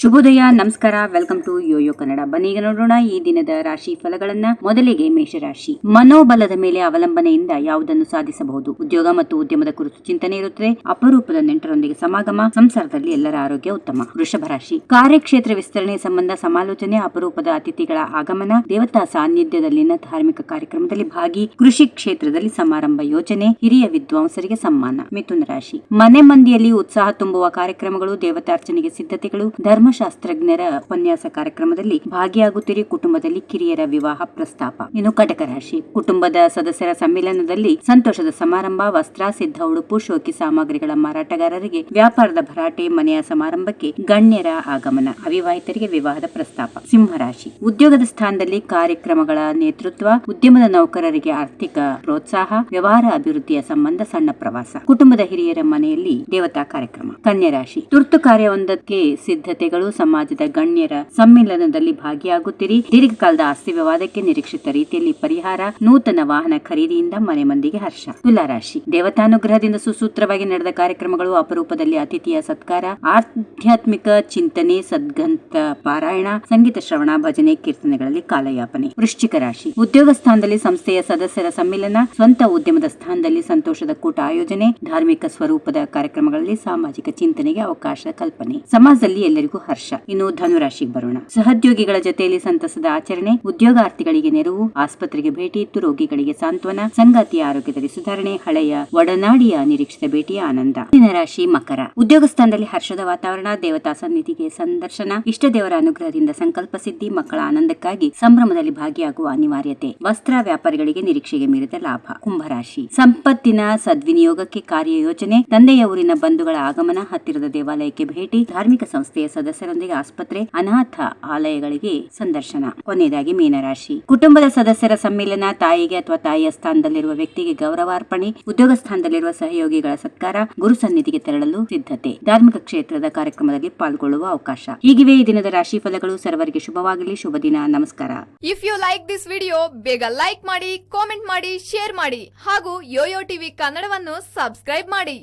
ಶುಭೋದಯ, ನಮಸ್ಕಾರ, welcome to Yoyo Kannada. ಬನ್ನಿ ಈಗ ನೋಡೋಣ ಈ ದಿನದ ರಾಶಿ ಫಲಗಳನ್ನ. ಮೊದಲಿಗೆ ಮೇಷರಾಶಿ. ಮನೋಬಲದ ಮೇಲೆ ಅವಲಂಬನೆಯಿಂದ ಯಾವುದನ್ನು ಸಾಧಿಸಬಹುದು? ಉದ್ಯೋಗ ಮತ್ತು ಉದ್ಯಮದ ಕುರಿತು ಚಿಂತನೆ ಇರುತ್ತದೆ. ಅಪರೂಪದ ನೆಂಟರೊಂದಿಗೆ ಸಮಾಗಮ. ಸಂಸಾರದಲ್ಲಿ ಎಲ್ಲರ ಆರೋಗ್ಯ ಉತ್ತಮ. ವೃಷಭ ರಾಶಿ. ಕಾರ್ಯಕ್ಷೇತ್ರ ವಿಸ್ತರಣೆ ಸಂಬಂಧ ಸಮಾಲೋಚನೆ, ಅಪರೂಪದ ಅತಿಥಿಗಳ ಆಗಮನ, ದೇವತಾ ಸಾನ್ನಿಧ್ಯದಲ್ಲಿನ ಧಾರ್ಮಿಕ ಕಾರ್ಯಕ್ರಮದಲ್ಲಿ ಭಾಗಿ, ಕೃಷಿ ಕ್ಷೇತ್ರದಲ್ಲಿ ಸಮಾರಂಭ ಯೋಜನೆ, ಹಿರಿಯ ವಿದ್ವಾಂಸರಿಗೆ ಸಮ್ಮಾನ. ಮಿಥುನ ರಾಶಿ. ಮನೆ ಮಂದಿಯಲ್ಲಿ ಉತ್ಸಾಹ ತುಂಬುವ ಕಾರ್ಯಕ್ರಮಗಳು, ದೇವತಾರ್ಚನೆಗೆ ಸಿದ್ಧತೆಗಳು ಧರ್ಮಶಾಸ್ತ್ರಜ್ಞರ ಉಪನ್ಯಾಸ ಕಾರ್ಯಕ್ರಮದಲ್ಲಿ ಭಾಗಿಯಾಗುತ್ತಿರಿ ಕುಟುಂಬದಲ್ಲಿ ಕಿರಿಯರ ವಿವಾಹ ಪ್ರಸ್ತಾಪ. ಇನ್ನು ಕಟಕ ರಾಶಿ. ಕುಟುಂಬದ ಸದಸ್ಯರ ಸಮ್ಮೇಳನದಲ್ಲಿ ಸಂತೋಷದ ಸಮಾರಂಭ ವಸ್ತ್ರ ಸಿದ್ಧ ಉಡುಪು, ಶೋಕಿ ಸಾಮಗ್ರಿಗಳ ಮಾರಾಟಗಾರರಿಗೆ ವ್ಯಾಪಾರದ ಭರಾಟೆ, ಮನೆಯ ಸಮಾರಂಭಕ್ಕೆ ಗಣ್ಯರ ಆಗಮನ. ಅವಿವಾಹಿತರಿಗೆ ವಿವಾಹದ ಪ್ರಸ್ತಾಪ. ಸಿಂಹರಾಶಿ ಉದ್ಯೋಗದ ಸ್ಥಾನದಲ್ಲಿ ಕಾರ್ಯಕ್ರಮಗಳ ನೇತೃತ್ವ, ಉದ್ಯಮದ ನೌಕರರಿಗೆ ಆರ್ಥಿಕ ಪ್ರೋತ್ಸಾಹ, ವ್ಯವಹಾರ ಅಭಿವೃದ್ಧಿಯ ಸಂಬಂಧ ಸಣ್ಣ ಪ್ರವಾಸ. ಕುಟುಂಬದ ಹಿರಿಯರ ಮನೆಯಲ್ಲಿ ದೇವತಾ ಕಾರ್ಯಕ್ರಮ. ಕನ್ಯಾ ರಾಶಿ. ತುರ್ತು ಕಾರ್ಯವೊಂದಕ್ಕೆ ಸಿದ್ಧತೆಗಳು ಸಮಾಜದ ಗಣ್ಯರ ಸಮ್ಮಿಲನದಲ್ಲಿ ಭಾಗಿಯಾಗುತ್ತಿರಿ. ದೀರ್ಘಕಾಲದ ಆಸ್ತಿ ವಿವಾದಕ್ಕೆ ನಿರೀಕ್ಷಿತ ರೀತಿಯಲ್ಲಿ ಪರಿಹಾರ, ನೂತನ ವಾಹನ ಖರೀದಿಯಿಂದ ಮನೆ ಮಂದಿಗೆ ಹರ್ಷ. ತುಲಾರಾಶಿ. ದೇವತಾನುಗ್ರಹದಿಂದ ಸುಸೂತ್ರವಾಗಿ ನಡೆದ ಕಾರ್ಯಕ್ರಮಗಳು ಅಪರೂಪದಲ್ಲಿ ಅತಿಥಿಯ ಸತ್ಕಾರ, ಆಧ್ಯಾತ್ಮಿಕ ಚಿಂತನೆ ಸದ್ಗಂತ ಪಾರಾಯಣ, ಸಂಗೀತ ಶ್ರವಣ, ಭಜನೆ, ಕೀರ್ತನೆಗಳಲ್ಲಿ ಕಾಲಯಾಪನೆ. ವೃಶ್ಚಿಕ ರಾಶಿ. ಉದ್ಯೋಗ ಸ್ಥಾನದಲ್ಲಿ ಸಂಸ್ಥೆಯ ಸದಸ್ಯರ ಸಮ್ಮಿಲನ, ಸ್ವಂತ ಉದ್ಯಮದ ಸ್ಥಾನದಲ್ಲಿ ಸಂತೋಷದ ಕೂಟ ಆಯೋಜನೆ, ಧಾರ್ಮಿಕ ಸ್ವರೂಪದ ಕಾರ್ಯಕ್ರಮಗಳಲ್ಲಿ ಸಾಮಾಜಿಕ ಚಿಂತನೆಗೆ ಅವಕಾಶ ಕಲ್ಪನೆ. ಸಮಾಜದಲ್ಲಿ ಎಲ್ಲರಿಗೂ ಹರ್ಷ. ಇನ್ನು ಧನುರಾಶಿಗೆ ಬರೋಣ. ಸಹೋದ್ಯೋಗಿಗಳ ಜೊತೆಯಲ್ಲಿ ಸಂತಸದ ಆಚರಣೆ, ಉದ್ಯೋಗಾರ್ಥಿಗಳಿಗೆ ನೆರವು, ಆಸ್ಪತ್ರೆಗೆ ಭೇಟಿ, ಇತ್ತು ರೋಗಿಗಳಿಗೆ ಸಾಂತ್ವನ, ಸಂಗಾತಿಯ ಆರೋಗ್ಯದಲ್ಲಿ ಸುಧಾರಣೆ, ಹಳೆಯ ಒಡನಾಡಿಯ ನಿರೀಕ್ಷಿತ ಭೇಟಿಯ ಆನಂದ. ಮುಂದಿನ ರಾಶಿ ಮಕರ. ಉದ್ಯೋಗ ಸ್ಥಾನದಲ್ಲಿ ಹರ್ಷದ ವಾತಾವರಣ, ದೇವತಾ ಸನ್ನಿಧಿಗೆ ಸಂದರ್ಶನ, ಇಷ್ಟ ದೇವರ ಅನುಗ್ರಹದಿಂದ ಸಂಕಲ್ಪ ಸಿದ್ಧಿ, ಮಕ್ಕಳ ಆನಂದಕ್ಕಾಗಿ ಸಂಭ್ರಮದಲ್ಲಿ ಭಾಗಿಯಾಗುವ ಅನಿವಾರ್ಯತೆ, ವಸ್ತ್ರ ವ್ಯಾಪಾರಿಗಳಿಗೆ ನಿರೀಕ್ಷೆಗೆ ಮೀರಿದ ಲಾಭ. ಕುಂಭರಾಶಿ ಸಂಪತ್ತಿನ ಸದ್ವಿನಿಯೋಗಕ್ಕೆ ಕಾರ್ಯಯೋಜನೆ, ತಂದೆಯ ಊರಿನ ಬಂಧುಗಳ ಆಗಮನ, ಹತ್ತಿರದ ದೇವಾಲಯಕ್ಕೆ ಭೇಟಿ, ಧಾರ್ಮಿಕ ಸಂಸ್ಥೆಯ ಸದಸ್ಯರೊಂದಿಗೆ ಆಸ್ಪತ್ರೆ, ಅನಾಥ ಆಲಯಗಳಿಗೆ ಸಂದರ್ಶನ. ಕೊನೆಯದಾಗಿ ಮೀನರಾಶಿ. ಕುಟುಂಬದ ಸದಸ್ಯರ ಸಮ್ಮೇಳನ ತಾಯಿಗೆ ಅಥವಾ ತಾಯಿಯ ಸ್ಥಾನದಲ್ಲಿರುವ ವ್ಯಕ್ತಿಗೆ ಗೌರವಾರ್ಪಣೆ ಉದ್ಯೋಗ ಸ್ಥಾನದಲ್ಲಿರುವ ಸಹಯೋಗಿಗಳ ಸತ್ಕಾರ, ಗುರು ಸನ್ನಿಧಿಗೆ ತೆರಳಲು ಸಿದ್ಧತೆ. ಧಾರ್ಮಿಕ ಕ್ಷೇತ್ರದ ಕಾರ್ಯಕ್ರಮದಲ್ಲಿ ಪಾಲ್ಗೊಳ್ಳುವ ಅವಕಾಶ. ಹೀಗಿವೆ ಈ ದಿನದ ರಾಶಿ ಫಲಗಳು. ಸರ್ವರಿಗೆ ಶುಭವಾಗಲಿ, ಶುಭ ದಿನ, ನಮಸ್ಕಾರ. If you like this video ಬೇಗ ಲೈಕ್ ಮಾಡಿ ಕಾಮೆಂಟ್ ಮಾಡಿ ಶೇರ್ ಮಾಡಿ ಹಾಗೂ ಯೋಯೋ ಟಿವಿ ಕನ್ನಡವನ್ನು ಸಬ್ಸ್ಕ್ರೈಬ್ ಮಾಡಿ.